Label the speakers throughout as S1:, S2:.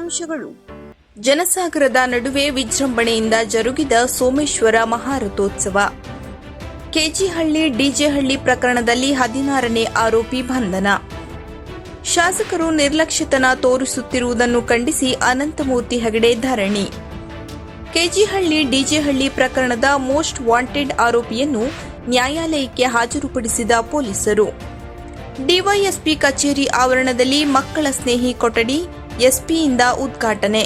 S1: ಮುಖ್ಯಾಂಶಗಳು ಜನಸಾಗರದ ನಡುವೆ ವಿಜೃಂಭಣೆಯಿಂದ ಜರುಗಿದ ಸೋಮೇಶ್ವರ ಮಹಾರಥೋತ್ಸವ ಕೆಜಿಹಳ್ಳಿ ಡಿಜೆಹಳ್ಳಿ ಪ್ರಕರಣದಲ್ಲಿ ಹದಿನಾರನೇ ಆರೋಪಿ ಬಂಧನ ಶಾಸಕರು ನಿರ್ಲಕ್ಷ್ಯತನ ತೋರಿಸುತ್ತಿರುವುದನ್ನು ಖಂಡಿಸಿ ಅನಂತಮೂರ್ತಿ ಹೆಗಡೆ ಧರಣಿ ಕೆಜಿಹಳ್ಳಿ ಡಿಜೆಹಳ್ಳಿ ಪ್ರಕರಣದ ಮೋಸ್ಟ್ ವಾಂಟೆಡ್ ಆರೋಪಿಯನ್ನು ನ್ಯಾಯಾಲಯಕ್ಕೆ ಹಾಜರುಪಡಿಸಿದ ಪೊಲೀಸರು ಡಿವೈಎಸ್ಪಿ ಕಚೇರಿ ಆವರಣದಲ್ಲಿ ಮಕ್ಕಳ ಸ್ನೇಹಿ ಕೊಠಡಿ ಎಸ್ಪಿಯಿಂದ ಉದ್ಘಾಟನೆ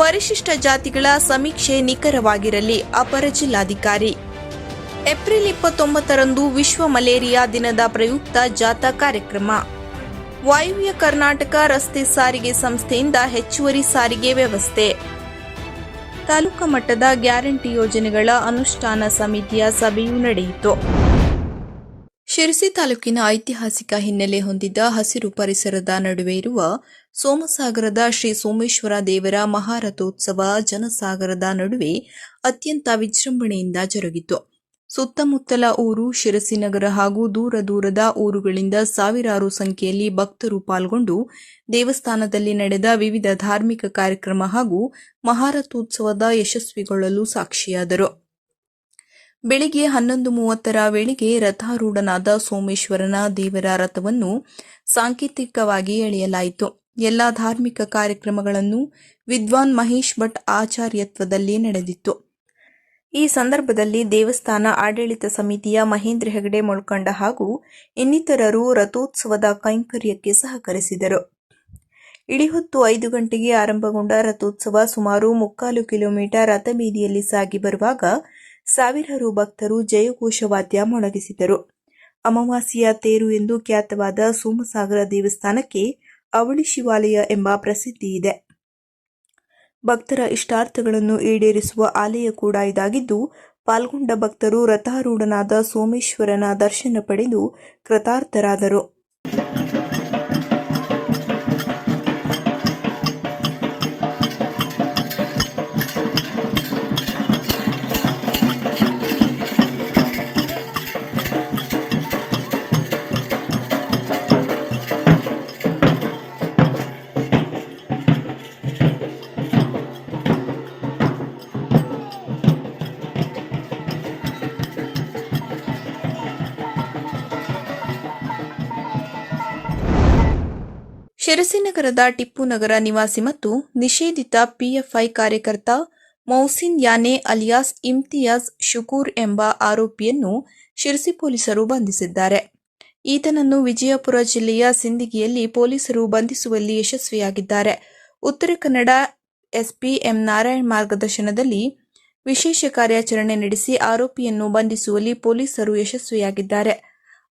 S1: ಪರಿಶಿಷ್ಟ ಜಾತಿಗಳ ಸಮೀಕ್ಷೆ ನಿಖರವಾಗಿರಲಿ ಅಪರ ಜಿಲ್ಲಾಧಿಕಾರಿ ಏಪ್ರಿಲ್ ಇಪ್ಪತ್ತೊಂಬತ್ತರಂದು ವಿಶ್ವ ಮಲೇರಿಯಾ ದಿನದ ಪ್ರಯುಕ್ತ ಜಾಥಾ ಕಾರ್ಯಕ್ರಮ ವಾಯುವ್ಯ ಕರ್ನಾಟಕ ರಸ್ತೆ ಸಾರಿಗೆ ಸಂಸ್ಥೆಯಿಂದ ಹೆಚ್ಚುವರಿ ಸಾರಿಗೆ ವ್ಯವಸ್ಥೆ ತಾಲೂಕು ಮಟ್ಟದ ಗ್ಯಾರಂಟಿ ಯೋಜನೆಗಳ ಅನುಷ್ಠಾನ ಸಮಿತಿಯ ಸಭೆಯೂ ನಡೆಯಿತು ಶಿರಸಿ ತಾಲೂಕಿನ ಐತಿಹಾಸಿಕ ಹಿನ್ನೆಲೆ ಹೊಂದಿದ್ದ ಹಸಿರು ಪರಿಸರದ ನಡುವೆ ಇರುವ ಸೋಮಸಾಗರದ ಶ್ರೀ ಸೋಮೇಶ್ವರ ದೇವರ ಮಹಾರಥೋತ್ಸವ ಜನಸಾಗರದ ನಡುವೆ ಅತ್ಯಂತ ವಿಜೃಂಭಣೆಯಿಂದ ಜರುಗಿತು ಸುತ್ತಮುತ್ತಲ ಊರು ಶಿರಸಿ ನಗರ ಹಾಗೂ ದೂರ ದೂರದ ಊರುಗಳಿಂದ ಸಾವಿರಾರು ಸಂಖ್ಯೆಯಲ್ಲಿ ಭಕ್ತರು ಪಾಲ್ಗೊಂಡು ದೇವಸ್ಥಾನದಲ್ಲಿ ನಡೆದ ವಿವಿಧ ಧಾರ್ಮಿಕ ಕಾರ್ಯಕ್ರಮ ಹಾಗೂ ಮಹಾರಥೋತ್ಸವದ ಯಶಸ್ವಿಗೊಳ್ಳಲು ಸಾಕ್ಷಿಯಾದರು ಬೆಳಿಗ್ಗೆ ಹನ್ನೊಂದು ಮೂವತ್ತರ ವೇಳೆಗೆ ರಥಾರೂಢನಾದ ಸೋಮೇಶ್ವರನ ದೇವರ ರಥವನ್ನು ಸಾಂಕೇತಿಕವಾಗಿ ಎಳೆಯಲಾಯಿತು ಎಲ್ಲ ಧಾರ್ಮಿಕ ಕಾರ್ಯಕ್ರಮಗಳನ್ನು ವಿದ್ವಾನ್ ಮಹೇಶ್ ಭಟ್ ಆಚಾರ್ಯತ್ವದಲ್ಲಿ ನಡೆದಿತ್ತು ಈ ಸಂದರ್ಭದಲ್ಲಿ ದೇವಸ್ಥಾನ ಆಡಳಿತ ಸಮಿತಿಯ ಮಹೇಂದ್ರ ಹೆಗಡೆ ಮೊಳ್ಕಂಡ ಹಾಗೂ ಇನ್ನಿತರರು ರಥೋತ್ಸವದ ಕೈಂಕರ್ಯಕ್ಕೆ ಸಹಕರಿಸಿದರು ಇಳಿಹೊತ್ತು ಐದು ಗಂಟೆಗೆ ಆರಂಭಗೊಂಡ ರಥೋತ್ಸವ ಸುಮಾರು ಮುಕ್ಕಾಲು ಕಿಲೋಮೀಟರ್ ರಥಬೀದಿಯಲ್ಲಿ ಸಾಗಿ ಬರುವಾಗ ಸಾವಿರಾರು ಭಕ್ತರು ವಾದ್ಯ ಮೊಳಗಿಸಿದರು ಅಮಾವಾಸ್ಯೆಯ ತೇರು ಎಂದು ಖ್ಯಾತವಾದ ಸೋಮಸಾಗರ ದೇವಸ್ಥಾನಕ್ಕೆ ಅವಳಿ ಶಿವಾಲಯ ಎಂಬ ಪ್ರಸಿದ್ಧಿ ಇದೆ ಭಕ್ತರ ಇಷ್ಟಾರ್ಥಗಳನ್ನು ಈಡೇರಿಸುವ ಆಲಯ ಕೂಡ ಇದಾಗಿದ್ದು ಪಾಲ್ಗೊಂಡ ಭಕ್ತರು ರಥಾರೂಢನಾದ ಸೋಮೇಶ್ವರನ ದರ್ಶನ ಪಡೆದು ಕೃತಾರ್ಥರಾದರು ಶಿರಸಿನಗರದ ಟಿಪ್ಪು ನಗರ ನಿವಾಸಿ ಮತ್ತು ನಿಷೇಧಿತ ಪಿಎಫ್ಐ ಕಾರ್ಯಕರ್ತ ಮೌಸಿನ್ ಯಾನೆ ಅಲಿಯಾಸ್ ಇಮ್ತಿಯಾಜ್ ಶುಕೂರ್ ಎಂಬ ಆರೋಪಿಯನ್ನು ಶಿರಸಿ ಪೊಲೀಸರು ಬಂಧಿಸಿದ್ದಾರೆ ಈತನನ್ನು ವಿಜಯಪುರ ಜಿಲ್ಲೆಯ ಸಿಂದಗಿಯಲ್ಲಿ ಪೊಲೀಸರು ಬಂಧಿಸುವಲ್ಲಿ ಯಶಸ್ವಿಯಾಗಿದ್ದಾರೆ ಉತ್ತರ ಕನ್ನಡ ಎಸ್ಪಿ ಎಂ ನಾರಾಯಣ್ ಮಾರ್ಗದರ್ಶನದಲ್ಲಿ ವಿಶೇಷ ಕಾರ್ಯಾಚರಣೆ ನಡೆಸಿ ಆರೋಪಿಯನ್ನು ಬಂಧಿಸುವಲ್ಲಿ ಪೊಲೀಸರು ಯಶಸ್ವಿಯಾಗಿದ್ದಾರೆ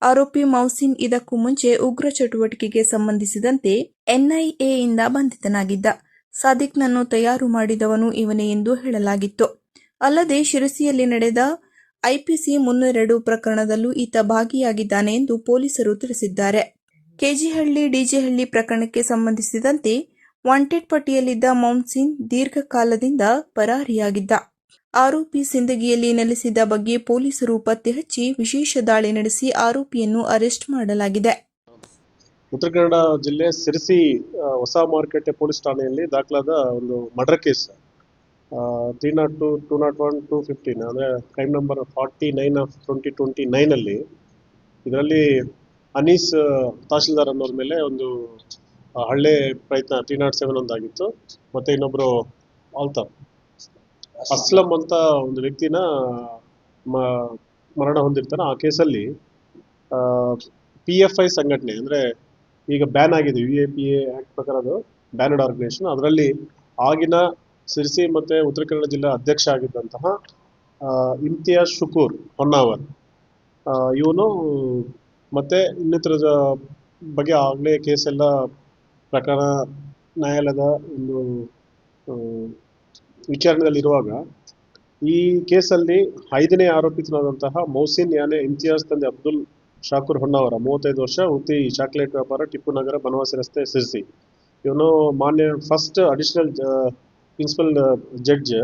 S1: ಆರೋಪಿ ಮೌಸಿನ್ ಇದಕ್ಕೂ ಮುಂಚೆ ಉಗ್ರ ಚಟುವಟಿಕೆಗೆ ಸಂಬಂಧಿಸಿದಂತೆ ಎನ್ಐಎಯಿಂದ ಬಂಧಿತನಾಗಿದ್ದ ಸಾದಿಕ್ನನ್ನು ತಯಾರು ಮಾಡಿದವನು ಇವನೇ ಎಂದು ಹೇಳಲಾಗಿತ್ತು ಅಲ್ಲದೆ ಶಿರಸಿಯಲ್ಲಿ ನಡೆದ ಐಪಿಸಿ ಮುನ್ನೆರಡು ಪ್ರಕರಣದಲ್ಲೂ ಈತ ಭಾಗಿಯಾಗಿದ್ದಾನೆ ಎಂದು ಪೊಲೀಸರು ತಿಳಿಸಿದ್ದಾರೆ ಕೆಜಿಹಳ್ಳಿ ಡಿಜೆಹಳ್ಳಿ ಪ್ರಕರಣಕ್ಕೆ ಸಂಬಂಧಿಸಿದಂತೆ ವಾಂಟೆಡ್ ಪಟ್ಟಿಯಲ್ಲಿದ್ದ ಮೌನ್ಸಿನ್ ದೀರ್ಘಕಾಲದಿಂದ ಪರಾರಿಯಾಗಿದ್ದ ಆರೋಪಿ ಸಿಂದಗಿಯಲ್ಲಿ ನೆಲೆಸಿದ ಬಗ್ಗೆ ಪೊಲೀಸರು ಪತ್ತೆ ಹಚ್ಚಿ ವಿಶೇಷ ದಾಳಿ ನಡೆಸಿ ಆರೋಪಿಯನ್ನು ಅರೆಸ್ಟ್ ಮಾಡಲಾಗಿದೆ
S2: ಉತ್ತರ ಕನ್ನಡ ಜಿಲ್ಲೆ ಸಿರಿಸಿ ಹೊಸ ಮಾರುಕಟ್ಟೆ ಪೊಲೀಸ್ ಠಾಣೆಯಲ್ಲಿ ದಾಖಲಾದ ಒಂದು murder case three nought two two nought one two fifteen ಅಂದರೆ crime number forty nine of twenty twenty ನೈನಲ್ಲಿ ಇದರಲ್ಲಿ ಅನೀಸ್ ತಹಶೀಲ್ದಾರ್ ಅನ್ನೋರ ಮೇಲೆ ಒಂದು ಹಳ್ಳೆ ಪ್ರಯತ್ನ ತ್ರೀ ನಾಟ್ ಸೆವೆನ್ ಒಂದಾಗಿತ್ತು ಮತ್ತು ಇನ್ನೊಬ್ಬರು ಆಲ್ತಾಫ್ ಅಸ್ಲಂ ಅಂತ ಒಂದು ವ್ಯಕ್ತಿನ ಮರಣ ಹೊಂದಿರ್ತಾನೆ ಆ ಕೇಸಲ್ಲಿ ಪಿ ಎಫ್ ಐ ಸಂಘಟನೆ ಅಂದರೆ ಈಗ ಬ್ಯಾನ್ ಆಗಿದೆ U A P A act ಪ್ರಕಾರ ಅದು ಬ್ಯಾನಡ್ ಆರ್ಗನೈಸೇಷನ್ ಅದರಲ್ಲಿ ಆಗಿನ ಸಿರ್ಸಿ ಮತ್ತು ಉತ್ತರ ಕನ್ನಡ ಜಿಲ್ಲಾ ಅಧ್ಯಕ್ಷ ಆಗಿದ್ದಂತಹ ಇಮ್ತಿಯಾಜ್ ಶುಕೂರ್ ಹೊನ್ನಾವರ್ ಇವನು ಮತ್ತೆ ಇನ್ನಿತರ ಬಗ್ಗೆ ಆಗಲೇ ಕೇಸೆಲ್ಲ ಪ್ರಕರಣ ನ್ಯಾಯಾಲಯದ ಒಂದು ವಿಚಾರಣೆಯಲ್ಲಿರುವಾಗ ಈ ಕೇಸಲ್ಲಿ ಐದನೇ ಆರೋಪಿತನಾದಂತಹ ಮೌಸಿನ್ ಯಾನೆ ಇಮ್ತಿಯಾಜ್ ತಂದೆ ಅಬ್ದುಲ್ ಶಾಕೂರ್ ಅವರ ಮೂವತ್ತೈದು ವರ್ಷ ಉತ್ತಿ ಚಾಕ್ಲೇಟ್ ವ್ಯಾಪಾರ ಟಿಪ್ಪು ನಗರ ಬನವಾಸಿ ರಸ್ತೆ ಸಿರ್ಸಿ ಇವನು ಮಾನ್ಯ ಫಸ್ಟ್ ಅಡಿಷನಲ್ ಪ್ರಿನ್ಸಿಪಲ್ ಜಡ್ಜ್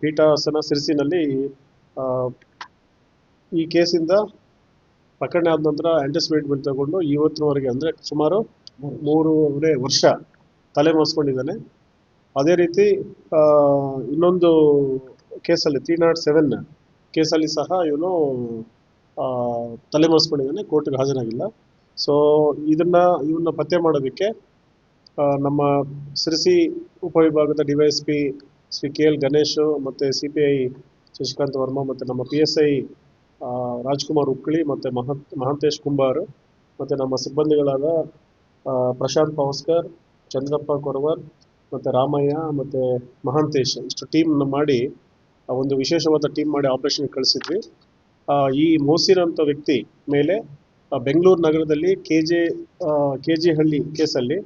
S2: ಪೀಠಾಸನ ಸಿರ್ಸಿನಲ್ಲಿ ಈ ಕೇಸಿಂದ ಪ್ರಕರಣ ಆದ ನಂತರ ಆಂಟಿಸಿಪೇಟ್ಮೆಂಟ್ ತಗೊಂಡು ಇವತ್ತಿನವರೆಗೆ ಅಂದರೆ ಸುಮಾರು ಮೂರುವರೆ ವರ್ಷ ತಲೆ ಮರೆಸ್ಕೊಂಡಿದ್ದಾನೆ ಅದೇ ರೀತಿ ಇನ್ನೊಂದು ಕೇಸಲ್ಲಿ ತ್ರೀ ನಾಟ್ ಸೆವೆನ್ ಕೇಸಲ್ಲಿ ಸಹ ಇವನು ತಲೆಮರೆಸ್ಕೊಂಡಿದ್ದಾನೆ ಕೋರ್ಟ್ಗೆ ಹಾಜರಾಗಿಲ್ಲ ಸೊ ಇದನ್ನು ಇವನ್ನ ಪತ್ತೆ ಮಾಡೋದಕ್ಕೆ ನಮ್ಮ ಸಿರಿಸಿ ಉಪವಿಭಾಗದ D Y S P Shri K L Ganesh ಮತ್ತು C P I Shashikant Varma ಮತ್ತು ನಮ್ಮ P S I Rajkumar Ukkali ಮತ್ತು ಮಹಂತ್ ಮಹಾಂತೇಶ್ ಕುಂಬಾರ್ ಮತ್ತು ನಮ್ಮ ಸಿಬ್ಬಂದಿಗಳಾದ ಪ್ರಶಾಂತ್ ಪವಸ್ಕರ್ ಚಂದ್ರಪ್ಪ ಕೊರವರ್ ಮತ್ತು ರಾಮಯ್ಯ ಮತ್ತು ಮಹಾಂತೇಶ್ ಇಷ್ಟು ಟೀಮ್ನ ಮಾಡಿ ಒಂದು ವಿಶೇಷವಾದ ಟೀಮ್ ಮಾಡಿ ಆಪರೇಷನ್ಗೆ ಕಳಿಸಿದ್ವಿ ಈ ಮೋಸಿರ್ ಅಂತ ವ್ಯಕ್ತಿ ಮೇಲೆ ಬೆಂಗಳೂರು ನಗರದಲ್ಲಿ ಕೆ ಜೆ ಕೆ ಜೆ ಹಳ್ಳಿ ಕೇಸಲ್ಲಿ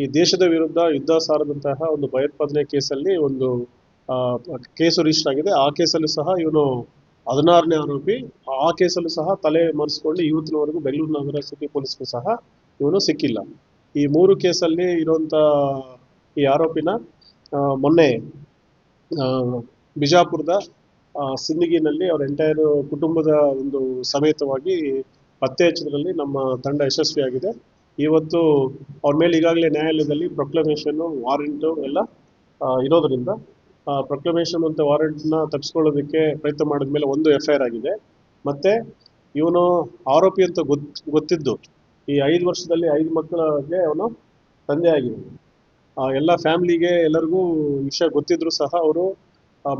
S2: ಈ ದೇಶದ ವಿರುದ್ಧ ಯುದ್ಧ ಸಾರದಂತಹ ಒಂದು ಭಯೋತ್ಪಾದನೆ ಕೇಸಲ್ಲಿ ಒಂದು ಕೇಸು ರಿಜಿಸ್ಟರ್ ಆಗಿದೆ ಆ ಕೇಸಲ್ಲೂ ಸಹ ಇವನು ಹದಿನಾರನೇ ಆರೋಪಿ ಆ ಕೇಸಲ್ಲೂ ಸಹ ತಲೆ ಮರೆಸಿಕೊಂಡು ಇವತ್ತಿನವರೆಗೂ ಬೆಂಗಳೂರು ನಗರ ಸಿಟಿ ಪೊಲೀಸ್ಗೂ ಸಹ ಇವನು ಸಿಕ್ಕಿಲ್ಲ ಈ ಮೂರು ಕೇಸಲ್ಲಿ ಇರುವಂತ ಈ ಆರೋಪಿನ ಮೊನ್ನೆ ಬಿಜಾಪುರದ ಸಿಂದಗಿನಲ್ಲಿ ಅವರ ಎಂಟೈರ್ ಕುಟುಂಬದ ಒಂದು ಸಮೇತವಾಗಿ ಪತ್ತೆ ಹಚ್ಚಿದ್ರಲ್ಲಿ ನಮ್ಮ ತಂಡ ಯಶಸ್ವಿಯಾಗಿದೆ ಇವತ್ತು ಅವ್ರ ಮೇಲೆ ಈಗಾಗಲೇ ನ್ಯಾಯಾಲಯದಲ್ಲಿ ಪ್ರೊಕ್ಲಮೇಷನ್ನು ವಾರೆಂಟು ಎಲ್ಲ ಇರೋದರಿಂದ ಪ್ರೊಕ್ಲಮೇಷನ್ ಅಂತ ವಾರೆಂಟ್ನ ತಪ್ಪಿಸ್ಕೊಳ್ಳೋದಕ್ಕೆ ಪ್ರಯತ್ನ ಮಾಡಿದ ಮೇಲೆ ಒಂದು ಎಫ್ ಐ ಆರ್ ಆಗಿದೆ ಮತ್ತೆ ಇವನು ಆರೋಪಿ ಅಂತ ಗೊತ್ತಿದ್ದು ಈ ಐದು ವರ್ಷದಲ್ಲಿ ಐದು ಮಕ್ಕಳಿಗೆ ಅವನು ತಂದೆ ಆಗಿದೆ ಎಲ್ಲ ಫ್ಯಾಮಿಲಿಗೆ ಎಲ್ಲರಿಗೂ ವಿಷಯ ಗೊತ್ತಿದ್ರು ಸಹ ಅವರು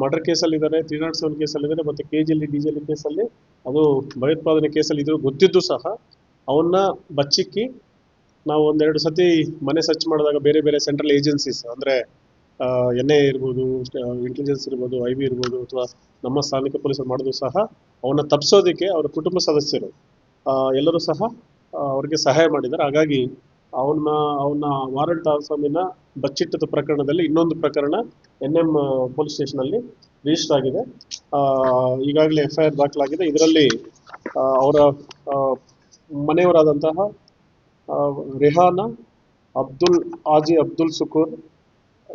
S2: ಮರ್ಡರ್ ಕೇಸಲ್ಲಿ ಇದ್ದಾರೆ ತ್ರೀ ನಾಟ್ ಸೆವೆನ್ ಕೇಸಲ್ಲಿ ಇದ್ದಾರೆ ಮತ್ತೆ ಕೆ ಜಿ ಡಿ ಜಿಯಲ್ಲಿ ಕೇಸಲ್ಲಿ ಅದು ಭಯೋತ್ಪಾದನೆ ಕೇಸಲ್ಲಿ ಇದ್ರು ಗೊತ್ತಿದ್ದು ಸಹ ಅವನ್ನ ಬಚ್ಚಿಕ್ಕಿ ನಾವು ಒಂದೆರಡು ಸತಿ ಮನೆ ಸರ್ಚ್ ಮಾಡಿದಾಗ ಬೇರೆ ಬೇರೆ ಸೆಂಟ್ರಲ್ ಏಜೆನ್ಸೀಸ್ ಅಂದರೆ ಎನ್ ಐ ಇರ್ಬೋದು ಇಂಟೆಲಿಜೆನ್ಸ್ ಇರ್ಬೋದು ಐ ಬಿ ಇರ್ಬೋದು ಅಥವಾ ನಮ್ಮ ಸ್ಥಾನಿಕ ಪೊಲೀಸರು ಮಾಡಿದ್ರು ಸಹ ಅವನ್ನ ತಪ್ಪಿಸೋದಕ್ಕೆ ಅವರ ಕುಟುಂಬ ಸದಸ್ಯರು ಎಲ್ಲರೂ ಸಹ ಅವ್ರಿಗೆ ಸಹಾಯ ಮಾಡಿದ್ದಾರೆ ಹಾಗಾಗಿ ಅವನ್ನ ಅವನ ವಾರಂಟ್ ಆಸಾಮಿನ ಬಚ್ಚಿಟ್ಟದ ಪ್ರಕರಣದಲ್ಲಿ ಇನ್ನೊಂದು ಪ್ರಕರಣ ಎನ್ ಎಂ ಪೊಲೀಸ್ ಅಲ್ಲಿ ರಿಜಿಸ್ಟರ್ ಆಗಿದೆ ಈಗಾಗಲೇ ಎಫ್ ಐ ಆರ್ ದಾಖಲಾಗಿದೆ ಇದರಲ್ಲಿ ಅವರ ಮನೆಯವರಾದಂತಹ ರಿಹಾನ ಅಬ್ದುಲ್ ಆಜಿ ಅಬ್ದುಲ್ ಸುಕುರ್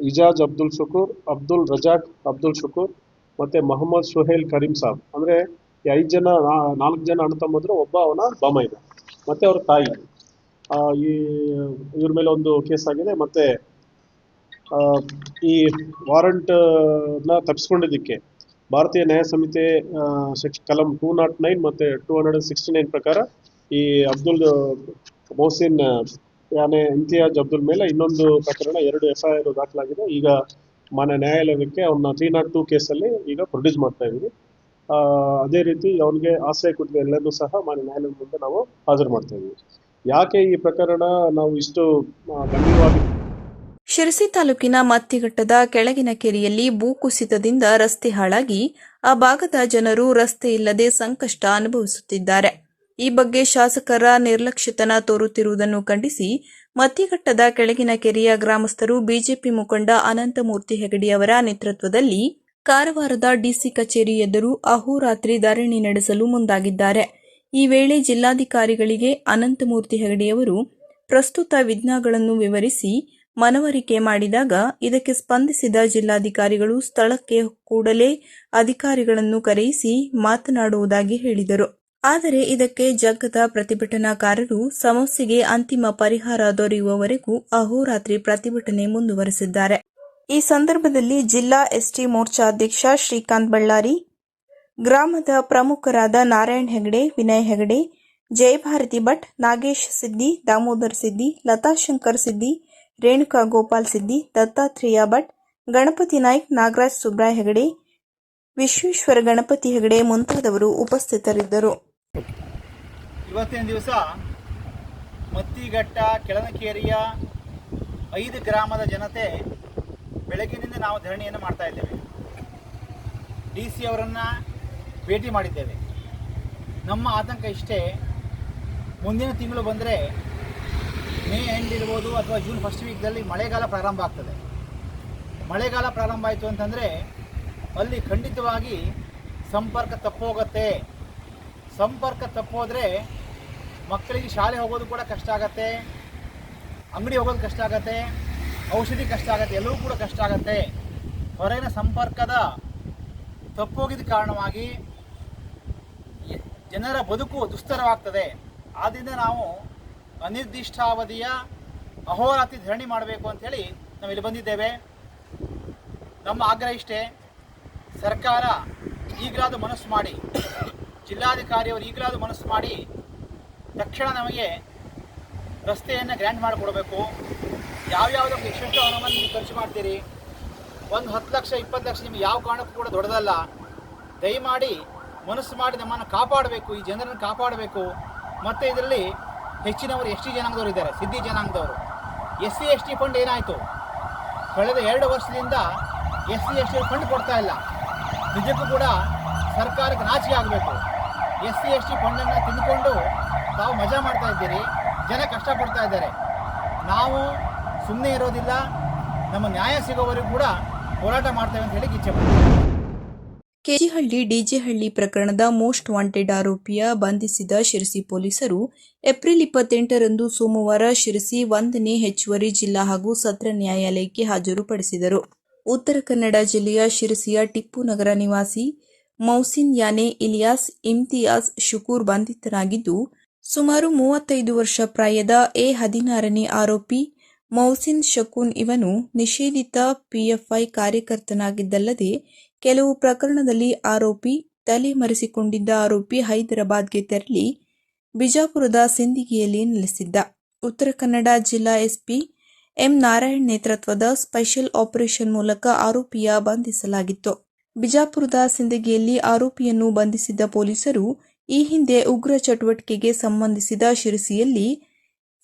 S2: ಇಜಾಜ್ ಅಬ್ದುಲ್ ಸುಕುರ್ ಅಬ್ದುಲ್ ರಜಾಕ್ ಅಬ್ದುಲ್ ಶುಕೂರ್ ಮತ್ತು ಮೊಹಮ್ಮದ್ ಸುಹೇಲ್ ಕರೀಂ ಸಾಬ್ ಅಂದ್ರೆ ಐದು ಜನ ನಾಲ್ಕು ಜನ ಅಣ್ಣ ತಮ್ಮದ್ರು ಒಬ್ಬ ಅವನ ಬಾಮ ಇದೆ ಮತ್ತೆ ಅವ್ರ ತಾಯಿ ಈ ಇವ್ರ ಮೇಲೆ ಒಂದು ಕೇಸ್ ಆಗಿದೆ ಮತ್ತೆ ಈ ವಾರಂಟ್ ನ ತಪ್ಪಿಸ್ಕೊಂಡಿದ್ದಕ್ಕೆ ಭಾರತೀಯ ನ್ಯಾಯ ಸಮಿತಿ ಕಲಂ ಟೂ ನಾಟ್ ನೈನ್ ಮತ್ತೆ ಟೂ ಹಂಡ್ರೆಡ್ ಸಿಕ್ಸ್ಟಿ ನೈನ್ ಪ್ರಕಾರ ಈ ಅಬ್ದುಲ್ ಮೊಹಸಿನ್ ಯಾನೆ ಇಮ್ತಿಯಾಜ್ ಅಬ್ದುಲ್ ಮೇಲೆ ಇನ್ನೊಂದು ಪ್ರಕರಣ ಎರಡು ಎಫ್ ಐ ಆರ್ ದಾಖಲಾಗಿದೆ ಈಗ ಮಾನ್ಯ ನ್ಯಾಯಾಲಯಕ್ಕೆ ಅವನ್ನ ತ್ರೀ ನಾಟ್ ಟೂ ಕೇಸಲ್ಲಿ ಈಗ ಪ್ರೊಡ್ಯೂಸ್ ಮಾಡ್ತಾ ಇದ್ದೀವಿ ಅದೇ ರೀತಿ ಅವನಿಗೆ ಆಶ್ರಯ ಕೊಟ್ಟಿದೆ ಎಲ್ಲರೂ ಸಹ ಮಾನ್ಯ ನ್ಯಾಯಾಲಯದ ಮುಂದೆ ನಾವು ಹಾಜರು ಮಾಡ್ತಾ ಇದ್ದೀವಿ ಯಾಕೆ ಈ ಪ್ರಕರಣ ನಾವು ಇಷ್ಟು ಗಂಭೀರವಾಗಿ
S1: ಶಿರಸಿ ತಾಲೂಕಿನ ಮತ್ತಿಘಟ್ಟದ ಕೆಳಗಿನ ಕೆರೆಯಲ್ಲಿ ಭೂಕುಸಿತದಿಂದ ರಸ್ತೆ ಹಾಳಾಗಿ ಆ ಭಾಗದ ಜನರು ರಸ್ತೆ ಇಲ್ಲದೆ ಸಂಕಷ್ಟ ಅನುಭವಿಸುತ್ತಿದ್ದಾರೆ ಈ ಬಗ್ಗೆ ಶಾಸಕರ ನಿರ್ಲಕ್ಷ್ಯತನ ತೋರುತ್ತಿರುವುದನ್ನು ಖಂಡಿಸಿ ಮತ್ತಿಘಟ್ಟದ ಕೆಳಗಿನ ಕೆರೆಯ ಗ್ರಾಮಸ್ಥರು ಬಿಜೆಪಿ ಮುಖಂಡ ಅನಂತಮೂರ್ತಿ ಹೆಗಡಿ ಅವರ ನೇತೃತ್ವದಲ್ಲಿ ಕಾರವಾರದ ಡಿಸಿ ಕಚೇರಿ ಎದುರು ಅಹೋರಾತ್ರಿ ಧರಣಿ ನಡೆಸಲು ಮುಂದಾಗಿದ್ದಾರೆ ಈ ವೇಳೆ ಜಿಲ್ಲಾಧಿಕಾರಿಗಳಿಗೆ ಅನಂತಮೂರ್ತಿ ಹೆಗಡೆಯವರು ಪ್ರಸ್ತುತ ವಿಘ್ನಗಳನ್ನು ವಿವರಿಸಿ ಮನವರಿಕೆ ಮಾಡಿದಾಗ ಇದಕ್ಕೆ ಸ್ಪಂದಿಸಿದ ಜಿಲ್ಲಾಧಿಕಾರಿಗಳು ಸ್ಥಳಕ್ಕೆ ಕೂಡಲೇ ಅಧಿಕಾರಿಗಳನ್ನು ಕರೆಯಿಸಿ ಮಾತನಾಡುವುದಾಗಿ ಹೇಳಿದರು ಆದರೆ ಇದಕ್ಕೆ ಜಗ್ಗದ ಪ್ರತಿಭಟನಾಕಾರರು ಸಮಸ್ಯೆಗೆ ಅಂತಿಮ ಪರಿಹಾರ ದೊರೆಯುವವರೆಗೂ ಅಹೋರಾತ್ರಿ ಪ್ರತಿಭಟನೆ ಮುಂದುವರೆಸಿದ್ದಾರೆ ಈ ಸಂದರ್ಭದಲ್ಲಿ ಜಿಲ್ಲಾ ಎಸ್ಟಿ ಮೋರ್ಚಾ ಅಧ್ಯಕ್ಷ ಶ್ರೀಕಾಂತ್ ಬಳ್ಳಾರಿ ಗ್ರಾಮದ ಪ್ರಮುಖರಾದ ನಾರಾಯಣ್ ಹೆಗಡೆ ವಿನಯ್ ಹೆಗಡೆ ಜಯಭಾರತಿ ಭಟ್ ನಾಗೇಶ್ ಸಿದ್ದಿ ದಾಮೋದರ್ ಸಿದ್ದಿ ಲತಾಶಂಕರ್ ಸಿದ್ದಿ ರೇಣುಕಾ ಗೋಪಾಲ್ ಸಿದ್ದಿ ದತ್ತಾತ್ರೇಯ ಭಟ್ ಗಣಪತಿ ನಾಯ್ಕ್ ನಾಗರಾಜ್ ಸುಬ್ರಾಯ್ ಹೆಗಡೆ ವಿಶ್ವೇಶ್ವರ ಗಣಪತಿ ಹೆಗಡೆ ಮುಂತಾದವರು ಉಪಸ್ಥಿತರಿದ್ದರು
S3: ಇವತ್ತಿನ ದಿವಸ ಮತ್ತಿಘಟ್ಟ ಕೆಳನಕೇರಿಯ ಐದು ಗ್ರಾಮದ ಜನತೆ ಬೆಳಗಿನಿಂದ ನಾವು ಧರಣಿಯನ್ನು ಮಾಡ್ತಾ ಇದ್ದೇವೆ ಡಿ ಸಿ ಅವರನ್ನು ಭೇಟಿ ಮಾಡಿದ್ದೇವೆ ನಮ್ಮ ಆತಂಕ ಇಷ್ಟೇ ಮುಂದಿನ ತಿಂಗಳು ಬಂದರೆ ಮೇ ಎಂಡ್ ಇರ್ಬೋದು ಅಥವಾ ಜೂನ್ ಫಸ್ಟ್ ವೀಕ್ದಲ್ಲಿ ಮಳೆಗಾಲ ಪ್ರಾರಂಭ ಆಗ್ತದೆ ಮಳೆಗಾಲ ಪ್ರಾರಂಭ ಆಯಿತು ಅಂತಂದರೆ ಅಲ್ಲಿ ಖಂಡಿತವಾಗಿ ಸಂಪರ್ಕ ತಪ್ಪೋಗತ್ತೆ ಸಂಪರ್ಕ ತಪ್ಪೋದ್ರೆ ಮಕ್ಕಳಿಗೆ ಶಾಲೆ ಹೋಗೋದು ಕೂಡ ಕಷ್ಟ ಆಗತ್ತೆ ಅಂಗಡಿ ಹೋಗೋದು ಕಷ್ಟ ಆಗತ್ತೆ ಔಷಧಿ ಕಷ್ಟ ಆಗತ್ತೆ ಎಲ್ಲವೂ ಕೂಡ ಕಷ್ಟ ಆಗತ್ತೆ ಹೊರಗಿನ ಸಂಪರ್ಕದ ತಪ್ಪೋಗಿದ ಕಾರಣವಾಗಿ ಜನರ ಬದುಕು ದುಸ್ತರವಾಗ್ತದೆ ಆದ್ದರಿಂದ ನಾವು ಅನಿರ್ದಿಷ್ಟಾವಧಿಯ ಅಹೋರಾತ್ರಿ ಧರಣಿ ಮಾಡಬೇಕು ಅಂಥೇಳಿ ಇಲ್ಲಿ ಬಂದಿದ್ದೇವೆ ನಮ್ಮ ಆಗ್ರಹ ಇಷ್ಟೇ ಸರ್ಕಾರ ಈಗಲಾದರೂ ಮನಸ್ಸು ಮಾಡಿ ಜಿಲ್ಲಾಧಿಕಾರಿಯವರು ಈಗಲಾದರೂ ಮನಸ್ಸು ಮಾಡಿ ತಕ್ಷಣ ನಮಗೆ ರಸ್ತೆಯನ್ನು ಗ್ರ್ಯಾಂಡ್ ಮಾಡಿಕೊಡಬೇಕು ಯಾವ್ಯಾವುದಕ್ಕೆ ಎಷ್ಟೆಷ್ಟು ಹಣವನ್ನು ನೀವು ಖರ್ಚು ಮಾಡ್ತೀರಿ ಒಂದು ಹತ್ತು ಲಕ್ಷ ಇಪ್ಪತ್ತು ಲಕ್ಷ ನಿಮ್ಗೆ ಯಾವ ಕಾರಣಕ್ಕೂ ಕೂಡ ದೊಡ್ಡದಲ್ಲ ದಯಮಾಡಿ ಮನಸ್ಸು ಮಾಡಿ ನಮ್ಮನ್ನು ಕಾಪಾಡಬೇಕು ಈ ಜನರನ್ನು ಕಾಪಾಡಬೇಕು ಮತ್ತು ಇದರಲ್ಲಿ ಹೆಚ್ಚಿನವರು ಎಸ್ ಟಿ ಜನಾಂಗದವರು ಇದ್ದಾರೆ ಸಿದ್ಧಿ ಜನಾಂಗದವರು S C S T fund ಏನಾಯಿತು ಕಳೆದ ಎರಡು ವರ್ಷದಿಂದ S C S T fund ಕೊಡ್ತಾ ಇಲ್ಲ ನಿಜಕ್ಕೂ ಕೂಡ ಸರ್ಕಾರಕ್ಕೆ ನಾಚಿಕೆ ಆಗಬೇಕು ಎಸ್ ಸಿ ಎಸ್ ಟಿ ಫಂಡನ್ನು ತಿಂದುಕೊಂಡು ತಾವು ಮಜಾ ಮಾಡ್ತಾ ಇದ್ದೀರಿ ಜನ ಕಷ್ಟಪಡ್ತಾ ಇದ್ದಾರೆ ನಾವು ಸುಮ್ಮನೆ ಇರೋದಿಲ್ಲ ನಮ್ಮ ನ್ಯಾಯ ಸಿಗೋವರೆಗೂ ಕೂಡ ಹೋರಾಟ ಮಾಡ್ತೇವೆ ಅಂತ ಹೇಳಿ ಇಚ್ಛೆ ಪಡ್ತೀವಿ
S1: ಕೆಜಿಹಳ್ಳಿ ಡಿಜೆಹಳ್ಳಿ ಪ್ರಕರಣದ ಮೋಸ್ಟ್ ವಾಂಟೆಡ್ ಆರೋಪಿಯ ಬಂಧಿಸಿದ ಶಿರಸಿ ಪೊಲೀಸರು ಏಪ್ರಿಲ್ ಇಪ್ಪತ್ತೆಂಟರಂದು ಸೋಮವಾರ ಶಿರಸಿ ಒಂದನೇ ಹೆಚ್ಚುವರಿ ಜಿಲ್ಲಾ ಹಾಗೂ ಸತ್ರ ನ್ಯಾಯಾಲಯಕ್ಕೆ ಹಾಜರುಪಡಿಸಿದರು ಉತ್ತರ ಕನ್ನಡ ಜಿಲ್ಲೆಯ ಶಿರಸಿಯ ಟಿಪ್ಪು ನಗರ ನಿವಾಸಿ ಮೌಸಿನ್ ಯಾನೆ ಇಲಿಯಾಸ್ ಇಮ್ತಿಯಾಸ್ ಶುಕೂರ್ ಬಂಧಿತನಾಗಿದ್ದು ಸುಮಾರು ಮೂವತ್ತೈದು ವರ್ಷ ಪ್ರಾಯದ ಎ ಹದಿನಾರನೇ ಆರೋಪಿ ಮೌಸಿನ್ ಶಕೂನ್ ಇವನು ನಿಷೇಧಿತ ಪಿಎಫ್ಐ ಕಾರ್ಯಕರ್ತನಾಗಿದ್ದಲ್ಲದೆ ಕೆಲವು ಪ್ರಕರಣದಲ್ಲಿ ಆರೋಪಿ ತಲೆ ಮರೆಸಿಕೊಂಡಿದ್ದ ಆರೋಪಿ ಹೈದರಾಬಾದ್ಗೆ ತೆರಳಿ ಬಿಜಾಪುರದ ಸಿಂದಿಗೆಯಲ್ಲಿ ನೆಲೆಸಿದ್ದ ಉತ್ತರ ಕನ್ನಡ ಜಿಲ್ಲಾ ಎಸ್ಪಿ ಎಂ ನಾರಾಯಣ್ ನೇತೃತ್ವದ ಸ್ಪೆಷಲ್ ಆಪರೇಷನ್ ಮೂಲಕ ಆರೋಪಿಯ ಬಂಧಿಸಲಾಗಿತ್ತು ಬಿಜಾಪುರದ ಸಿಂದಗಿಯಲ್ಲಿ ಆರೋಪಿಯನ್ನು ಬಂಧಿಸಿದ್ದ ಪೊಲೀಸರು ಈ ಹಿಂದೆ ಉಗ್ರ ಚಟುವಟಿಕೆಗೆ ಸಂಬಂಧಿಸಿದ ಶಿರಸಿಯಲ್ಲಿ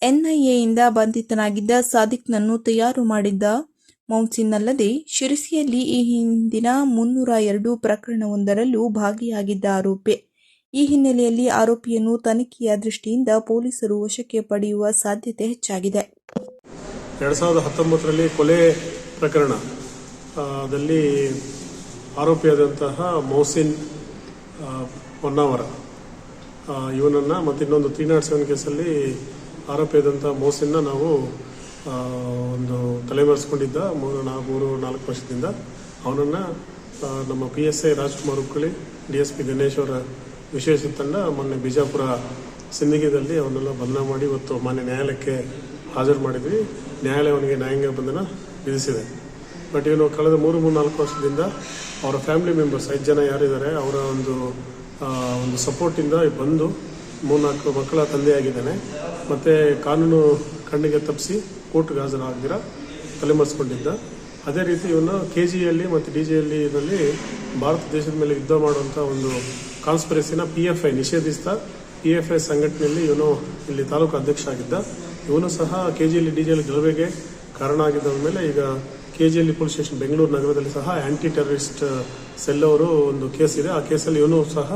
S1: ಎನ್ಐಎಯಿಂದ ಬಂಧಿತನಾಗಿದ್ದ ಸಾದಿಕ್ನನ್ನು ತಯಾರು ಮಾಡಿದ್ದ ಮೌನ್ಸಿನ್ನಲ್ಲದೆ ಶಿರಸಿಯಲ್ಲಿ ಈ ಹಿಂದಿನ ಮುನ್ನೂರ ಎರಡು ಪ್ರಕರಣವೊಂದರಲ್ಲೂ ಭಾಗಿಯಾಗಿದ್ದ ಆರೋಪಿ ಈ ಹಿನ್ನೆಲೆಯಲ್ಲಿ ಆರೋಪಿಯನ್ನು ತನಿಖೆಯ ದೃಷ್ಟಿಯಿಂದ ಪೊಲೀಸರು ವಶಕ್ಕೆ ಪಡೆಯುವ ಸಾಧ್ಯತೆ ಹೆಚ್ಚಾಗಿದೆ
S2: ಎರಡ್ ಸಾವಿರದ ಹತ್ತೊಂಬತ್ತರಲ್ಲಿ ಕೊಲೆ ಪ್ರಕರಣದಲ್ಲಿ ಆರೋಪಿಯಾದಂತಹ ಮೌಸಿನ್ ಹೊನ್ನಾವರ ಇವನನ್ನ ಮತ್ತು ಇನ್ನೊಂದು ತ್ರೀ ನಾಟ್ ಸೆವೆನ್ ಕೇಸಲ್ಲಿ ಆರೋಪಿಯಾದಂತಹ ಮೌಸಿನ್ನ ನಾವು ಒಂದು ತಲೆಮರೆಸ್ಕೊಂಡಿದ್ದ ಮೂರು ನಾಲ್ಕು ಮೂರು ನಾಲ್ಕು ವರ್ಷದಿಂದ ಅವನನ್ನು ನಮ್ಮ P S I Rajkumar Hukkali D S P Dinesh ಅವರ ವಿಶೇಷ ತಂಡ ಮೊನ್ನೆ ಬಿಜಾಪುರ ಸಿಂದಿಗೆದಲ್ಲಿ ಅವನ್ನೆಲ್ಲ ಬಂಧನ ಮಾಡಿ ಇವತ್ತು ಮಾನ್ಯ ನ್ಯಾಯಾಲಯಕ್ಕೆ ಹಾಜರು ಮಾಡಿದ್ವಿ ನ್ಯಾಯಾಲಯ ಅವನಿಗೆ ನ್ಯಾಯಾಂಗ ಬಂಧನ ವಿಧಿಸಿದೆ ಬಟ್ ಇವನು ಕಳೆದ ಮೂರು ಮೂರು ನಾಲ್ಕು ವರ್ಷದಿಂದ ಅವರ ಫ್ಯಾಮಿಲಿ ಮೆಂಬರ್ಸ್ ಐದು ಜನ ಯಾರಿದ್ದಾರೆ ಅವರ ಒಂದು ಒಂದು ಸಪೋರ್ಟಿಂದ ಬಂದು ಮೂರ್ನಾಲ್ಕು ಮಕ್ಕಳ ತಂದೆಯಾಗಿದ್ದಾನೆ ಮತ್ತು ಕಾನೂನು ಕಣ್ಣಿಗೆ ತಪ್ಪಿಸಿ ಕೋರ್ಟ್ಗೆ ಹಾಜರಾಗಿರ ತಲೆಮರೆಸ್ಕೊಂಡಿದ್ದ ಅದೇ ರೀತಿ ಇವನು ಕೆ ಜಿಯಲ್ಲಿ ಮತ್ತು ಡಿ ಜಿಯಲ್ಲಿ ಇದರಲ್ಲಿ ಭಾರತ ದೇಶದ ಮೇಲೆ ಯುದ್ಧ ಮಾಡುವಂಥ ಒಂದು ಕಾನ್ಸ್ಪರೆನ್ಸಿನ ಪಿ ಎಫ್ ಐ ನಿಷೇಧಿಸ್ತಾ ಪಿ ಎಫ್ ಐ ಸಂಘಟನೆಯಲ್ಲಿ ಇವನು ಇಲ್ಲಿ ತಾಲೂಕು ಅಧ್ಯಕ್ಷ ಆಗಿದ್ದ ಇವನು ಸಹ ಕೆ ಎಲ್ಲಿ ಡಿ ಜಿಯಲ್ಲಿ e, e ಗಲಭೆಗೆ ಕಾರಣ ಆಗಿದ್ದ ಮೇಲೆ ಈಗ ಕೆ ಎಲ್ಲಿ e ಪೊಲೀಸ್ ಸ್ಟೇಷನ್ ಬೆಂಗಳೂರು ನಗರದಲ್ಲಿ ಸಹ ಆ್ಯಂಟಿ ಟೆರರಿಸ್ಟ್ ಸೆಲ್ ಅವರು ಒಂದು ಕೇಸ್ ಇದೆ ಆ ಕೇಸಲ್ಲಿ ಇವನು ಸಹ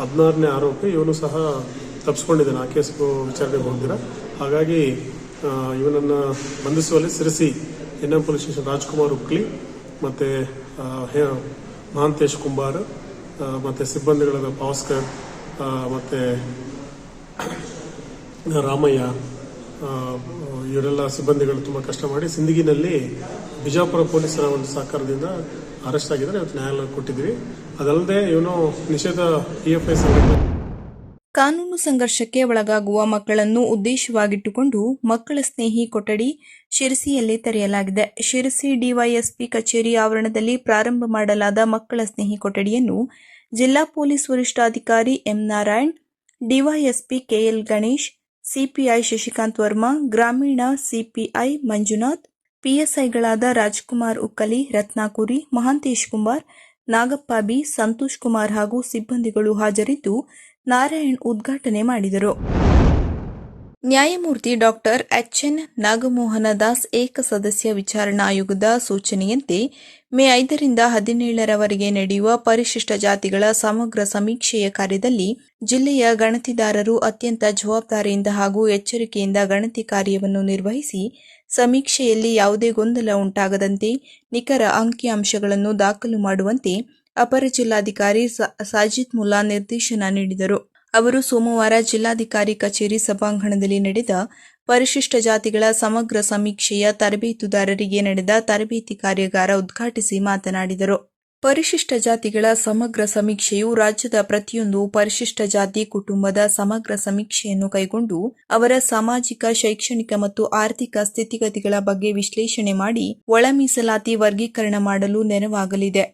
S2: ಹದಿನಾರನೇ ಆರೋಪಿ ಇವನು ಸಹ ತಪ್ಪಿಸ್ಕೊಂಡಿದ್ದಾನೆ ಆ ಕೇಸ್ಗೂ ವಿಚಾರಣೆಗೆ ಹೋಗಿದ್ದೀರ ಹಾಗಾಗಿ ಇವನನ್ನು ಬಂಧಿಸುವಲ್ಲಿ Sirsi N M police station Rajkumar Ukli ಮತ್ತು ಮಹಾಂತೇಶ್ ಕುಂಬಾರ್ ಮತ್ತು ಸಿಬ್ಬಂದಿಗಳಾದ ಭಾಸ್ಕರ್ ಮತ್ತು ರಾಮಯ್ಯ ಇವರೆಲ್ಲ ಸಿಬ್ಬಂದಿಗಳು ತುಂಬ ಕಷ್ಟ ಮಾಡಿ ಸಿಂದಗಿನಲ್ಲಿ ಬಿಜಾಪುರ ಪೊಲೀಸರ ಒಂದು ಸಹಕಾರದಿಂದ ಅರೆಸ್ಟ್ ಆಗಿದ್ದಾರೆ ಇವತ್ತು ನ್ಯಾಯಾಲಯ ಕೊಟ್ಟಿದ್ವಿ ಅದಲ್ಲದೆ ಇವನು ನಿಷೇಧ ಪಿ ಎಫ್ ಐ ಸಂಘಟನೆ
S1: ಕಾನೂನು ಸಂಘರ್ಷಕ್ಕೆ ಒಳಗಾಗುವ ಮಕ್ಕಳನ್ನು ಉದ್ದೇಶವಾಗಿಟ್ಟುಕೊಂಡು ಮಕ್ಕಳ ಸ್ನೇಹಿ ಕೊಠಡಿ ಶಿರಸಿಯಲ್ಲಿ ತೆರೆಯಲಾಗಿದೆ ಶಿರಸಿ ಡಿವೈಎಸ್ಪಿ ಕಚೇರಿ ಆವರಣದಲ್ಲಿ ಪ್ರಾರಂಭ ಮಾಡಲಾದ ಮಕ್ಕಳ ಸ್ನೇಹಿ ಕೊಠಡಿಯನ್ನು ಜಿಲ್ಲಾ ಪೊಲೀಸ್ ವರಿಷ್ಠಾಧಿಕಾರಿ M Narayan DYSP KL Ganesh CPI Shashikant Varma ಗ್ರಾಮೀಣ ಸಿಪಿಐ ಮಂಜುನಾಥ್ ಪಿಎಸ್ಐಗಳಾದ ರಾಜ್ಕುಮಾರ್ ಉಕ್ಕಲಿ ರತ್ನಾಕುರಿ ಮಹಾಂತೇಶ್ ಕುಮಾರ್ ನಾಗಪ್ಪ ಬಿ ಸಂತೋಷ್ ಕುಮಾರ್ ಹಾಗೂ ಸಿಬ್ಬಂದಿಗಳು ಹಾಜರಿದ್ದು ನಾರಾಯಣ್ ಉದ್ಘಾಟನೆ ಮಾಡಿದರು ನ್ಯಾಯಮೂರ್ತಿ ಡಾಕ್ಟರ್ ಎಚ್ಎನ್ ನಾಗಮೋಹನ ದಾಸ್ ಏಕಸದಸ್ಯ ವಿಚಾರಣಾ ಆಯೋಗದ ಸೂಚನೆಯಂತೆ ಮೇ ಐದರಿಂದ ಹದಿನೇಳರವರೆಗೆ ನಡೆಯುವ ಪರಿಶಿಷ್ಟ ಜಾತಿಗಳ ಸಮಗ್ರ ಸಮೀಕ್ಷೆಯ ಕಾರ್ಯದಲ್ಲಿ ಜಿಲ್ಲೆಯ ಗಣತಿದಾರರು ಅತ್ಯಂತ ಜವಾಬ್ದಾರಿಯಿಂದ ಹಾಗೂ ಎಚ್ಚರಿಕೆಯಿಂದ ಗಣತಿ ಕಾರ್ಯವನ್ನು ನಿರ್ವಹಿಸಿ ಸಮೀಕ್ಷೆಯಲ್ಲಿ ಯಾವುದೇ ಗೊಂದಲ ಉಂಟಾಗದಂತೆ ನಿಖರ ಅಂಕಿಅಂಶಗಳನ್ನು ದಾಖಲು ಮಾಡುವಂತೆ ಅಪರ ಜಿಲ್ಲಾಧಿಕಾರಿ ಸಾಜಿದ್ ಮುಲ್ಲಾ ನಿರ್ದೇಶನ ನೀಡಿದರು ಅವರು ಸೋಮವಾರ ಜಿಲ್ಲಾಧಿಕಾರಿ ಕಚೇರಿ ಸಭಾಂಗಣದಲ್ಲಿ ನಡೆದ ಪರಿಶಿಷ್ಟ ಜಾತಿಗಳ ಸಮಗ್ರ ಸಮೀಕ್ಷೆಯ ತರಬೇತುದಾರರಿಗೆ ನಡೆದ ತರಬೇತಿ ಕಾರ್ಯಾಗಾರ ಉದ್ಘಾಟಿಸಿ ಮಾತನಾಡಿದರು ಪರಿಶಿಷ್ಟ ಜಾತಿಗಳ ಸಮಗ್ರ ಸಮೀಕ್ಷೆಯು ರಾಜ್ಯದ ಪ್ರತಿಯೊಂದು ಪರಿಶಿಷ್ಟ ಜಾತಿ ಕುಟುಂಬದ ಸಮಗ್ರ ಸಮೀಕ್ಷೆಯನ್ನು ಕೈಗೊಂಡು ಅವರ ಸಾಮಾಜಿಕ ಶೈಕ್ಷಣಿಕ ಮತ್ತು ಆರ್ಥಿಕ ಸ್ಥಿತಿಗತಿಗಳ ಬಗ್ಗೆ ವಿಶ್ಲೇಷಣೆ ಮಾಡಿ ಒಳ ವರ್ಗೀಕರಣ ಮಾಡಲು ನೆರವಾಗಲಿದೆ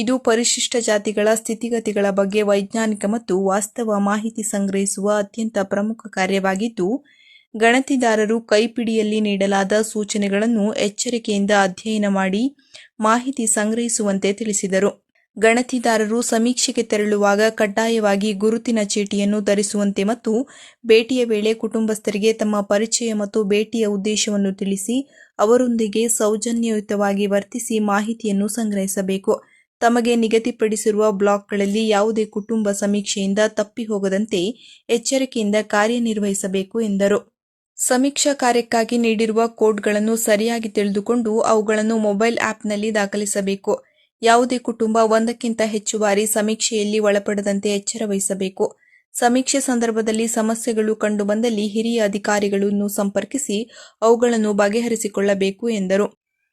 S1: ಇದು ಪರಿಶಿಷ್ಟ ಜಾತಿಗಳ ಸ್ಥಿತಿಗತಿಗಳ ಬಗ್ಗೆ ವೈಜ್ಞಾನಿಕ ಮತ್ತು ವಾಸ್ತವ ಮಾಹಿತಿ ಸಂಗ್ರಹಿಸುವ ಅತ್ಯಂತ ಪ್ರಮುಖ ಕಾರ್ಯವಾಗಿದ್ದು ಗಣತಿದಾರರು ಕೈಪಿಡಿಯಲ್ಲಿ ನೀಡಲಾದ ಸೂಚನೆಗಳನ್ನು ಎಚ್ಚರಿಕೆಯಿಂದ ಅಧ್ಯಯನ ಮಾಡಿ ಮಾಹಿತಿ ಸಂಗ್ರಹಿಸುವಂತೆ ತಿಳಿಸಿದರು ಗಣತಿದಾರರು ಸಮೀಕ್ಷೆಗೆ ತೆರಳುವಾಗ ಕಡ್ಡಾಯವಾಗಿ ಗುರುತಿನ ಚೀಟಿಯನ್ನು ಧರಿಸುವಂತೆ ಮತ್ತು ಭೇಟಿಯ ವೇಳೆ ಕುಟುಂಬಸ್ಥರಿಗೆ ತಮ್ಮ ಪರಿಚಯ ಮತ್ತು ಭೇಟಿಯ ಉದ್ದೇಶವನ್ನು ತಿಳಿಸಿ ಅವರೊಂದಿಗೆ ಸೌಜನ್ಯಯುತವಾಗಿ ವರ್ತಿಸಿ ಮಾಹಿತಿಯನ್ನು ಸಂಗ್ರಹಿಸಬೇಕು ತಮಗೆ ನಿಗದಿಪಡಿಸಿರುವ ಬ್ಲಾಕ್ಗಳಲ್ಲಿ ಯಾವುದೇ ಕುಟುಂಬ ಸಮೀಕ್ಷೆಯಿಂದ ತಪ್ಪಿ ಹೋಗದಂತೆ ಎಚ್ಚರಿಕೆಯಿಂದ ಕಾರ್ಯನಿರ್ವಹಿಸಬೇಕು ಎಂದರು ಸಮೀಕ್ಷಾ ಕಾರ್ಯಕ್ಕಾಗಿ ನೀಡಿರುವ ಕೋಡ್ಗಳನ್ನು ಸರಿಯಾಗಿ ತಿಳಿದುಕೊಂಡು ಅವುಗಳನ್ನು ಮೊಬೈಲ್ ಆ್ಯಪ್ನಲ್ಲಿ ದಾಖಲಿಸಬೇಕು ಯಾವುದೇ ಕುಟುಂಬ ಒಂದಕ್ಕಿಂತ ಹೆಚ್ಚು ಬಾರಿ ಸಮೀಕ್ಷೆಯಲ್ಲಿ ಒಳಪಡದಂತೆ ಎಚ್ಚರ ವಹಿಸಬೇಕು ಸಮೀಕ್ಷೆ ಸಂದರ್ಭದಲ್ಲಿ ಸಮಸ್ಯೆಗಳು ಕಂಡುಬಂದಲ್ಲಿ ಹಿರಿಯ ಅಧಿಕಾರಿಗಳನ್ನು ಸಂಪರ್ಕಿಸಿ ಅವುಗಳನ್ನು ಬಗೆಹರಿಸಿಕೊಳ್ಳಬೇಕು ಎಂದರು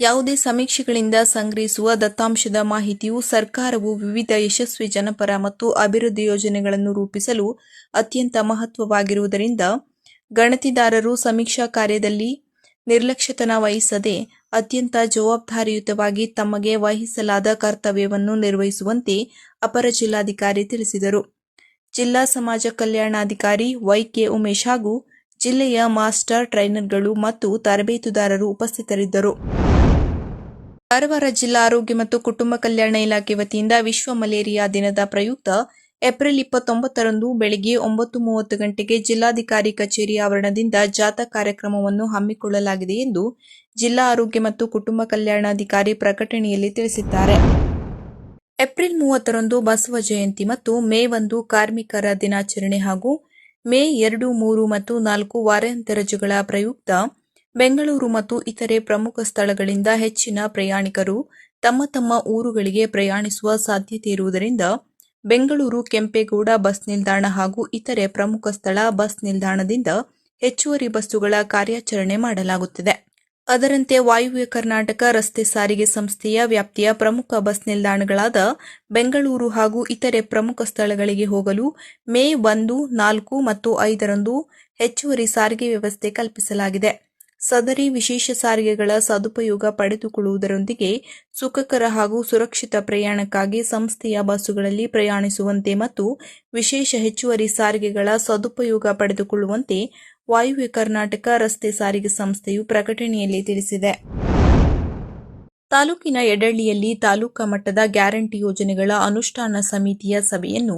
S1: ಯಾವುದೇ ಸಮೀಕ್ಷೆಗಳಿಂದ ಸಂಗ್ರಹಿಸುವ ದತ್ತಾಂಶದ ಮಾಹಿತಿಯು ಸರ್ಕಾರವು ವಿವಿಧ ಯಶಸ್ವಿ ಜನಪರ ಮತ್ತು ಅಭಿವೃದ್ಧಿ ಯೋಜನೆಗಳನ್ನು ರೂಪಿಸಲು ಅತ್ಯಂತ ಮಹತ್ವವಾಗಿರುವುದರಿಂದ ಗಣತಿದಾರರು ಸಮೀಕ್ಷಾ ಕಾರ್ಯದಲ್ಲಿ ನಿರ್ಲಕ್ಷ್ಯತನ ವಹಿಸದೆ ಅತ್ಯಂತ ಜವಾಬ್ದಾರಿಯುತವಾಗಿ ತಮಗೆ ವಹಿಸಲಾದ ಕರ್ತವ್ಯವನ್ನು ನಿರ್ವಹಿಸುವಂತೆ ಅಪರ ಜಿಲ್ಲಾಧಿಕಾರಿ ತಿಳಿಸಿದರು ಜಿಲ್ಲಾ ಸಮಾಜ ಕಲ್ಯಾಣಾಧಿಕಾರಿ ವೈಕೆ ಉಮೇಶ್ ಹಾಗೂ ಜಿಲ್ಲೆಯ ಮಾಸ್ಟರ್ ಟ್ರೈನರ್ಗಳು ಮತ್ತು ತರಬೇತುದಾರರು ಉಪಸ್ಥಿತರಿದ್ದರು ಕಾರವಾರ ಜಿಲ್ಲಾ ಆರೋಗ್ಯ ಮತ್ತು ಕುಟುಂಬ ಕಲ್ಯಾಣ ಇಲಾಖೆ ವತಿಯಿಂದ ವಿಶ್ವ ಮಲೇರಿಯಾ ದಿನದ ಪ್ರಯುಕ್ತ ಏಪ್ರಿಲ್ ಇಪ್ಪತ್ತೊಂಬತ್ತರಂದು ಬೆಳಗ್ಗೆ ಒಂಬತ್ತು ಮೂವತ್ತು ಗಂಟೆಗೆ ಜಿಲ್ಲಾಧಿಕಾರಿ ಕಚೇರಿ ಆವರಣದಿಂದ ಜಾಥಾ ಕಾರ್ಯಕ್ರಮವನ್ನು ಹಮ್ಮಿಕೊಳ್ಳಲಾಗಿದೆ ಎಂದು ಜಿಲ್ಲಾ ಆರೋಗ್ಯ ಮತ್ತು ಕುಟುಂಬ ಕಲ್ಯಾಣಾಧಿಕಾರಿ ಪ್ರಕಟಣೆಯಲ್ಲಿ ತಿಳಿಸಿದ್ದಾರೆ ಏಪ್ರಿಲ್ ಮೂವತ್ತರಂದು ಬಸವ ಜಯಂತಿ ಮತ್ತು ಮೇ ಒಂದು ಕಾರ್ಮಿಕರ ದಿನಾಚರಣೆ ಹಾಗೂ ಮೇ ಎರಡು ಮೂರು ಮತ್ತು ನಾಲ್ಕು ರಜೆಗಳ ಪ್ರಯುಕ್ತ ಬೆಂಗಳೂರು ಮತ್ತು ಇತರೆ ಪ್ರಮುಖ ಸ್ಥಳಗಳಿಂದ ಹೆಚ್ಚಿನ ಪ್ರಯಾಣಿಕರು ತಮ್ಮ ತಮ್ಮ ಊರುಗಳಿಗೆ ಪ್ರಯಾಣಿಸುವ ಸಾಧ್ಯತೆ ಇರುವುದರಿಂದ ಬೆಂಗಳೂರು ಕೆಂಪೇಗೌಡ ಬಸ್ ನಿಲ್ದಾಣ ಹಾಗೂ ಇತರೆ ಪ್ರಮುಖ ಸ್ಥಳ ಬಸ್ ನಿಲ್ದಾಣದಿಂದ ಹೆಚ್ಚುವರಿ ಬಸ್ಸುಗಳ ಕಾರ್ಯಾಚರಣೆ ಮಾಡಲಾಗುತ್ತಿದೆ ಅದರಂತೆ ವಾಯುವ್ಯ ಕರ್ನಾಟಕ ರಸ್ತೆ ಸಾರಿಗೆ ಸಂಸ್ಥೆಯ ವ್ಯಾಪ್ತಿಯ ಪ್ರಮುಖ ಬಸ್ ನಿಲ್ದಾಣಗಳಾದ ಬೆಂಗಳೂರು ಹಾಗೂ ಇತರೆ ಪ್ರಮುಖ ಸ್ಥಳಗಳಿಗೆ ಹೋಗಲು ಮೇ ಒಂದು ನಾಲ್ಕು ಮತ್ತು ಐದರಂದು ಹೆಚ್ಚುವರಿ ಸಾರಿಗೆ ವ್ಯವಸ್ಥೆ ಕಲ್ಪಿಸಲಾಗಿದೆ ಸದರಿ ವಿಶೇಷ ಸಾರಿಗೆಗಳ ಸದುಪಯೋಗ ಪಡೆದುಕೊಳ್ಳುವುದರೊಂದಿಗೆ ಸುಖಕರ ಹಾಗೂ ಸುರಕ್ಷಿತ ಪ್ರಯಾಣಕ್ಕಾಗಿ ಸಂಸ್ಥೆಯ ಬಸ್ಸುಗಳಲ್ಲಿ ಪ್ರಯಾಣಿಸುವಂತೆ ಮತ್ತು ವಿಶೇಷ ಹೆಚ್ಚುವರಿ ಸಾರಿಗೆಗಳ ಸದುಪಯೋಗ ಪಡೆದುಕೊಳ್ಳುವಂತೆ ವಾಯುವ್ಯ ಕರ್ನಾಟಕ ರಸ್ತೆ ಸಾರಿಗೆ ಸಂಸ್ಥೆಯು ಪ್ರಕಟಣೆಯಲ್ಲಿ ತಿಳಿಸಿದೆ ತಾಲೂಕಿನ ಎಡಳ್ಳಿಯಲ್ಲಿ ತಾಲೂಕು ಮಟ್ಟದ ಗ್ಯಾರಂಟಿ ಯೋಜನೆಗಳ ಅನುಷ್ಠಾನ ಸಮಿತಿಯ ಸಭೆಯನ್ನು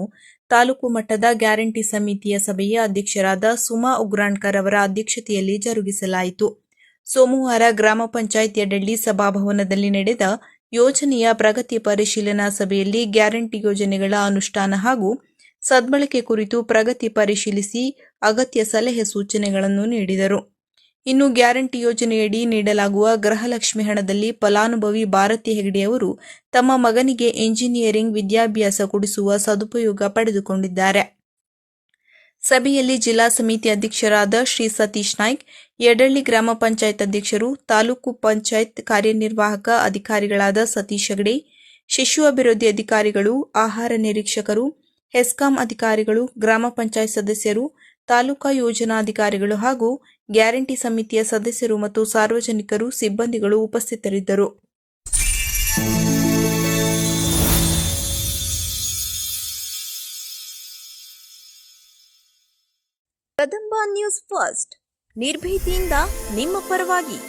S1: ತಾಲೂಕು ಮಟ್ಟದ ಗ್ಯಾರಂಟಿ ಸಮಿತಿಯ ಸಭೆಯ ಅಧ್ಯಕ್ಷರಾದ ಸುಮಾ ಉಗ್ರಾಣ್ಕರ್ ಅವರ ಅಧ್ಯಕ್ಷತೆಯಲ್ಲಿ ಜರುಗಿಸಲಾಯಿತು ಸೋಮವಾರ ಗ್ರಾಮ ಪಂಚಾಯತ್ ಎಡಳ್ಳಿ ಸಭಾಭವನದಲ್ಲಿ ನಡೆದ ಯೋಜನೆಯ ಪ್ರಗತಿ ಪರಿಶೀಲನಾ ಸಭೆಯಲ್ಲಿ ಗ್ಯಾರಂಟಿ ಯೋಜನೆಗಳ ಅನುಷ್ಠಾನ ಹಾಗೂ ಸದ್ಬಳಕೆ ಕುರಿತು ಪ್ರಗತಿ ಪರಿಶೀಲಿಸಿ ಅಗತ್ಯ ಸಲಹೆ ಸೂಚನೆಗಳನ್ನು ನೀಡಿದರು ಇನ್ನು ಗ್ಯಾರಂಟಿ ಯೋಜನೆಯಡಿ ನೀಡಲಾಗುವ ಗೃಹಲಕ್ಷ್ಮಿ ಹಣದಲ್ಲಿ ಫಲಾನುಭವಿ ಭಾರತಿ ಅವರು ತಮ್ಮ ಮಗನಿಗೆ ಎಂಜಿನಿಯರಿಂಗ್ ವಿದ್ಯಾಭ್ಯಾಸ ಕೊಡಿಸುವ ಸದುಪಯೋಗ ಪಡೆದುಕೊಂಡಿದ್ದಾರೆ ಸಭೆಯಲ್ಲಿ ಜಿಲ್ಲಾ ಸಮಿತಿ ಅಧ್ಯಕ್ಷರಾದ ಶ್ರೀ ಸತೀಶ್ ನಾಯ್ಕ್ ಯಡಳ್ಳಿ ಗ್ರಾಮ ಪಂಚಾಯತ್ ಅಧ್ಯಕ್ಷರು ತಾಲೂಕು ಪಂಚಾಯತ್ ಕಾರ್ಯನಿರ್ವಾಹಕ ಅಧಿಕಾರಿಗಳಾದ ಸತೀಶ್ ಹೆಗಡೆ ಶಿಶು ಅಭಿವೃದ್ಧಿ ಅಧಿಕಾರಿಗಳು ಆಹಾರ ನಿರೀಕ್ಷಕರು ಹೆಸ್ಕಾಂ ಅಧಿಕಾರಿಗಳು ಗ್ರಾಮ ಪಂಚಾಯತ್ ಸದಸ್ಯರು ತಾಲೂಕಾ ಯೋಜನಾಧಿಕಾರಿಗಳು ಹಾಗೂ ಗ್ಯಾರಂಟಿ ಸಮಿತಿಯ ಸದಸ್ಯರು ಮತ್ತು ಸಾರ್ವಜನಿಕರು ಸಿಬ್ಬಂದಿಗಳು ಉಪಸ್ಥಿತರಿದ್ದರು ಕದಂಬ ನ್ಯೂಸ್ ಫಸ್ಟ್ ನಿರ್ಭೀತಿಯಿಂದ ನಿಮ್ಮ ಪರವಾಗಿ